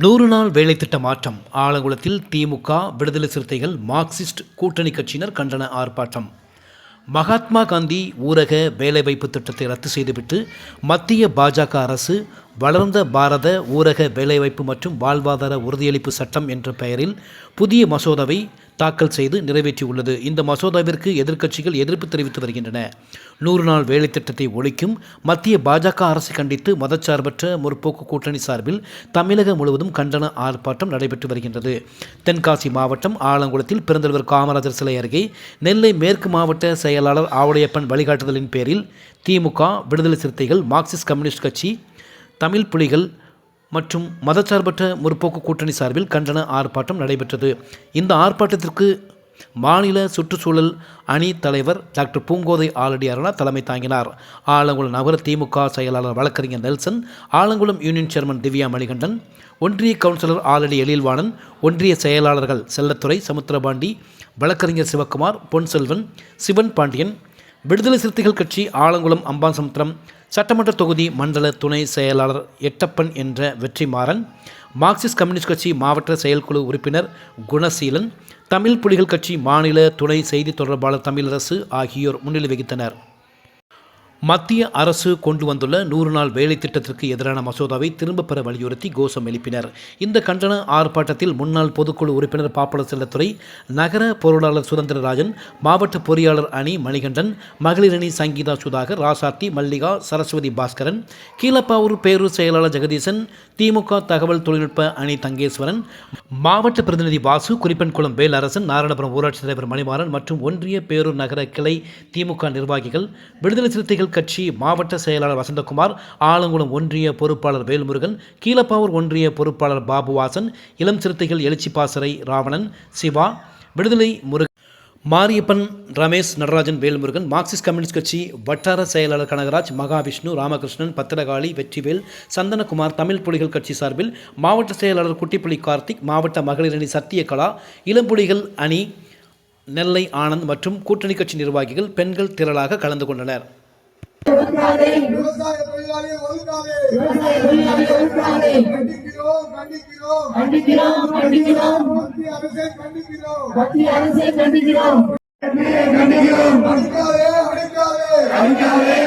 நூறு நாள் வேலைத்திட்ட மாற்றம். ஆலங்குளத்தில் திமுக விடுதலை சிறுத்தைகள் மார்க்சிஸ்ட் கூட்டணி கட்சியினர் கண்டன ஆர்ப்பாட்டம். மகாத்மா காந்தி ஊரக வேலைவாய்ப்பு திட்டத்தை ரத்து செய்துவிட்டு மத்திய பாஜக அரசு வளர்ந்த பாரத ஊரக வேலைவாய்ப்பு மற்றும் வாழ்வாதார உறுதியளிப்பு சட்டம் என்ற பெயரில் புதிய மசோதாவை தாக்கல் செய்து நிறைவேற்றியுள்ளது. இந்த மசோதாவிற்கு எதிர்க்கட்சிகள் எதிர்ப்பு தெரிவித்து வருகின்றன. நூறு நாள் வேலை திட்டத்தை ஒழிக்கும் மத்திய பாஜக அரசை கண்டித்து மதச்சார்பற்ற முற்போக்கு கூட்டணி சார்பில் தமிழகம் முழுவதும் கண்டன ஆர்ப்பாட்டம் நடைபெற்று வருகின்றது. தென்காசி மாவட்டம் ஆலங்குளத்தில் பிறந்தவர் காமராஜர் சிலை அருகே நெல்லை மேற்கு மாவட்ட செயலாளர் ஆவுடையப்பன் வழிகாட்டுதலின் பேரில் திமுக விடுதலை சிறுத்தைகள் மார்க்சிஸ்ட் கம்யூனிஸ்ட் கட்சி தமிழ் புலிகள் மற்றும் மதச்சார்பற்ற முற்போக்கு கூட்டணி சார்பில் கண்டன ஆர்ப்பாட்டம் நடைபெற்றது. இந்த ஆர்ப்பாட்டத்திற்கு மாநில சுற்றுச்சூழல் அணி தலைவர் டாக்டர் பூங்கோதை ஆலடி அருணா தலைமை தாங்கினார். ஆலங்குளம் நகர திமுக செயலாளர் வழக்கறிஞர் Nelson Alangulam union chairman Divya Manikandan ஒன்றிய கவுன்சிலர் ஆலடி எழில்வாணன் ஒன்றிய செயலாளர்கள் செல்லத்துறை சமுத்திரபாண்டி வழக்கறிஞர் சிவக்குமார் பொன்செல்வன் சிவன் பாண்டியன் விடுதலை சிறுத்தைகள் கட்சி ஆலங்குளம் அம்பாசமுத்திரம் சட்டமன்ற தொகுதி மண்டல துணை செயலாளர் எட்டப்பன் என்ற வெற்றிமாறன் மார்க்சிஸ்ட் கம்யூனிஸ்ட் கட்சி மாவட்ட செயல்குழு உறுப்பினர் குணசீலன் தமிழ் புலிகள் கட்சி மாநில துணை செய்தி தொடர்பாளர் தமிழரசு ஆகியோர் முன்னிலை வகித்தனர். மத்திய அரசு கொண்டு வந்துள்ள நூறு நாள் வேலை திட்டத்திற்கு எதிரான மசோதாவை திரும்பப் பெற வலியுறுத்தி கோஷம் எழுப்பினர். இந்த கண்டன ஆர்ப்பாட்டத்தில் முன்னாள் பொதுக்குழு உறுப்பினர் பாப்பள செல்லத்துறை நகர பொருளாளர் சுதந்திரராஜன் மாவட்ட பொறியாளர் அணி மணிகண்டன் மகளிர் அணி சங்கீதா சுதாகர் ராசாத்தி மல்லிகா சரஸ்வதி பாஸ்கரன் கீழப்பாவூர் பேரூர் செயலாளர் ஜெகதீசன் திமுக தகவல் தொழில்நுட்ப அணி தங்கேஸ்வரன் மாவட்ட பிரதிநிதி வாசு குறிப்பன்குளம் வேலரசன் நாராயணபுரம் ஊராட்சி தலைவர் மணிமாறன் மற்றும் ஒன்றிய பேரூர் நகர கிளை திமுக நிர்வாகிகள் விடுதலை சிறுத்தைகள் கட்சி மாவட்ட செயலாளர் வசந்தகுமார் ஆலங்குளம் ஒன்றிய பொறுப்பாளர் வேல்முருகன் கீழப்பாவூர் ஒன்றிய பொறுப்பாளர் பாபுவாசன் இளம் சிறுத்தைகள் எழுச்சி பாசறை ராவணன் சிவா விடுதலை முருகன் மாரியப்பன் ரமேஷ் நடராஜன் வேல்முருகன் மார்க்சிஸ்ட் கம்யூனிஸ்ட் கட்சி வட்டார செயலாளர் கனகராஜ் மகாவிஷ்ணு ராமகிருஷ்ணன் பத்திரகாளி வெற்றிவேல் சந்தனகுமார் தமிழ் புலிகள் கட்சி சார்பில் மாவட்ட செயலாளர் குட்டிப்புலி கார்த்திக் மாவட்ட மகளிர் அணி சத்தியகலா இளம்புலிகள் அணி நெல்லை ஆனந்த் மற்றும் கூட்டணி கட்சி நிர்வாகிகள் பெண்கள் திரளாக கலந்து கொண்டனர். விவசாய தொழிலாளியை ஒதுக்காதே. கண்டிக்கிறோம் கண்டிக்கிறோம். கண்டிக்கிறோம் கண்டிக்கிறோம். மத்திய அரசை கண்டிக்கிறோம். மத்திய அரசை கண்டிக்கிறோம். அடிக்காதே. அடிக்காதே.